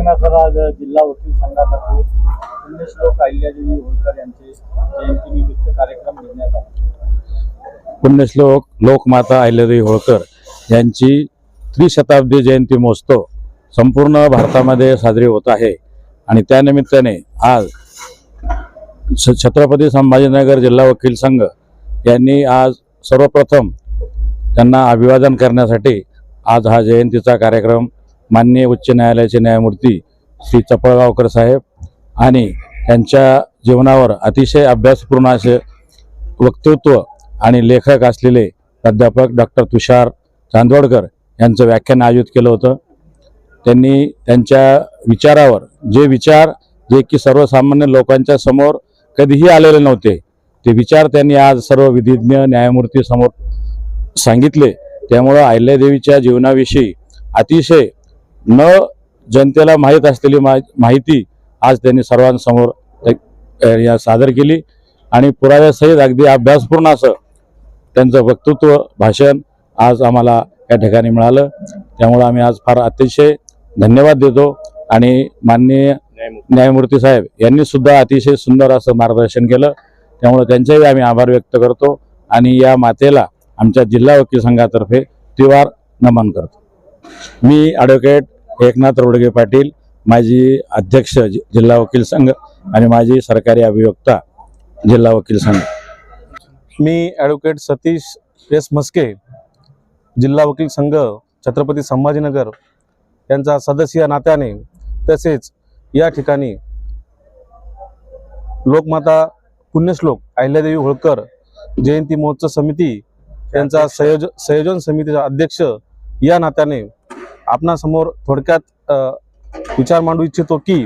जिल्हा वकील संघातर्फे पुण्यश्लोक अहिल्यादेवी होळकर यांचे जयंतीनिमित्त कार्यक्रम घेण्यात आला. पुण्यश्लोक लोकमाता अहिल्यादेवी होळकर यांची त्रिशताब्दी जयंती महोत्सव संपूर्ण भारतामध्ये साजरी होत आहे. आणि त्यानिमित्ताने आज छत्रपती संभाजीनगर जिल्हा वकील संघ यांनी आज सर्वप्रथम त्यांना अभिवादन करण्यासाठी आज हा जयंतीचा कार्यक्रम माननीय उच्च न्यायालयाचे न्यायमूर्ती श्री चपळगावकर साहेब आणि त्यांच्या जीवनावर अतिशय अभ्यासपूर्ण असे वक्तृत्व आणि लेखक असलेले प्राध्यापक डॉक्टर तुषार चांदवडकर यांचं व्याख्यान आयोजित केलं होतं. त्यांनी त्यांच्या विचारावर जे विचार जे की सर्वसामान्य लोकांच्या समोर कधीही आलेले नव्हते ते विचार त्यांनी आज सर्व विधिज्ञ न्यायमूर्ती समोर सांगितले. त्यामुळं अहिल्यादेवीच्या जीवनाविषयी अतिशय न जनतेला माहीत असलेली माहिती आज त्यांनी सर्वांसमोर या सादर केली. आणि पुराव्यासहित अगदी अभ्यासपूर्ण असं त्यांचं वक्तृत्व भाषण आज आम्हाला या ठिकाणी मिळालं. त्यामुळं आम्ही आज फार अतिशय धन्यवाद देतो. आणि माननीय न्यायमूर्ती. साहेब यांनी सुद्धा अतिशय सुंदर असं मार्गदर्शन केलं. त्यामुळे त्यांचेही आम्ही आभार व्यक्त करतो. आणि या मातेला आमच्या जिल्हा वकील संघातर्फे तिवार नमन करतो. मी ॲडव्होकेट एकनाथ रोडगे पाटील माजी अध्यक्ष जि- जिल्हा वकील संघ आणि माजी सरकारी अभियोक्ता जिल्हा वकील संघ. मी ॲडव्होकेट सतीश एस मस्के जिल्हा वकील संघ छत्रपती संभाजीनगर यांचा सदस्य नात्याने तसेच या ठिकाणी लोकमाता पुण्यश्लोक अहिल्यादेवी होळकर जयंती महोत्सव समिती यांचा संयोज संयोजन समितीचा अध्यक्ष या नात्याने आपणासमोर थोडक्यात विचार मांडू इच्छितो की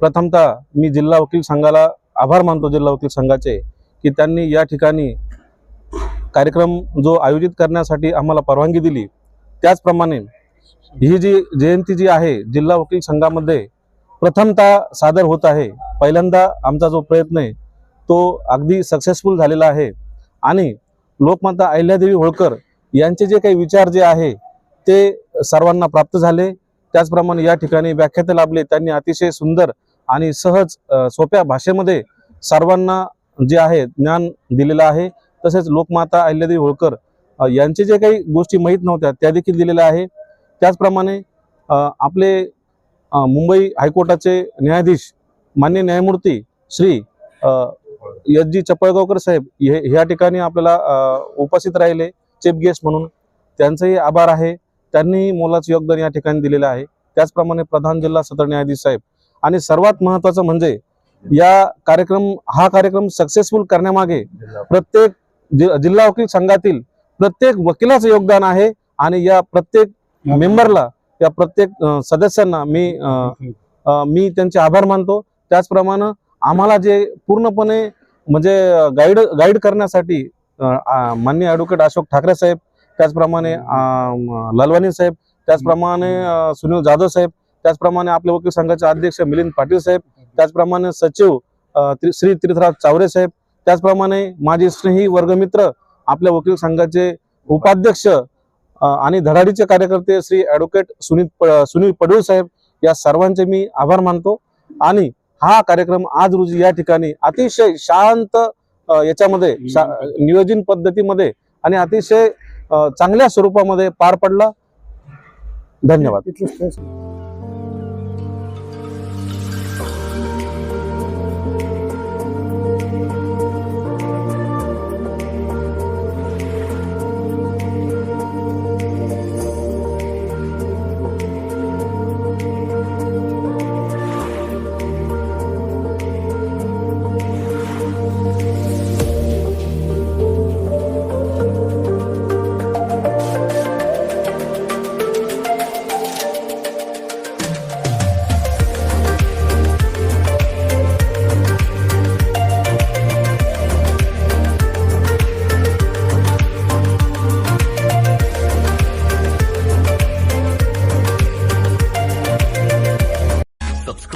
प्रथमतः मी जिल्हा वकील संघाला आभार मानतो जिल्हा वकील संघाचे की त्यांनी या ठिकाणी कार्यक्रम जो आयोजित करण्यासाठी आम्हाला परवानगी दिली. त्याचप्रमाणे ही जी जयंती जी आहे जिल्हा वकील संघामध्ये प्रथमतः सादर होत आहे. पहिल्यांदा आमचा जो प्रयत्न आहे तो अगदी सक्सेसफुल झालेला आहे. आणि लोकमाता अहिल्यादेवी होळकर यांचे जे काही विचार जे आहे ते सर्वांना प्राप्त झाले. त्याचप्रमाणे या ठिकाणी व्याख्याते लाभले. त्यांनी अतिशय सुंदर आणि सहज सोप्या भाषेमध्ये सर्वांना जे आहे ज्ञान दिलेलं आहे. तसेच लोकमाता अहिल्यादेवी होळकर यांचे जे काही गोष्टी माहीत नव्हत्या त्या देखील दिलेल्या आहे. त्याचप्रमाणे आपले मुंबई हायकोर्टाचे न्यायाधीश मान्य न्यायमूर्ती श्री एस जी चपळगावकर साहेब हे ह्या ठिकाणी आपल्याला उपस्थित राहिले. चीफ गेस्ट म्हणून त्यांचंही आभार आहे. त्यांनीही मोलाचं योगदान या ठिकाणी दिलेलं आहे. त्याचप्रमाणे प्रधान जिल्हा सत्र न्यायाधीश साहेब. आणि सर्वात महत्त्वाचं म्हणजे या कार्यक्रम हा कार्यक्रम सक्सेसफुल करण्यामागे प्रत्येक जिल्हा वकील संघातील प्रत्येक वकिलाचं योगदान आहे आणि या प्रत्येक मेंबरला या प्रत्येक सदस्यांना मी मी त्यांचे आभार मानतो. त्याचप्रमाणे आम्हाला जे पूर्णपणे म्हणजे गाईड गाईड करण्यासाठी माननीय ॲडव्होकेट अशोक ठाकरे साहेब त्याचप्रमाणे लालवानी साहेब त्याचप्रमाणे सुनील जाधव साहेब त्याचप्रमाणे आपले वकील संघाचे अध्यक्ष मिलिंद पाटील साहेब त्याचप्रमाणे सचिव श्री तीर्थराज चावरे साहेब त्याचप्रमाणे माझे स्नेही वर्गमित्र आपल्या वकील संघाचे उपाध्यक्ष आणि धडाडीचे कार्यकर्ते श्री ॲडव्होकेट सुनील सुनील पडूळ साहेब या सर्वांचे मी आभार मानतो. आणि हा कार्यक्रम आज रोजी या ठिकाणी अतिशय शांत याच्यामध्ये शा- नियोजन पद्धतीमध्ये आणि अतिशय चांगल्या स्वरूपामध्ये पार पडला. धन्यवाद.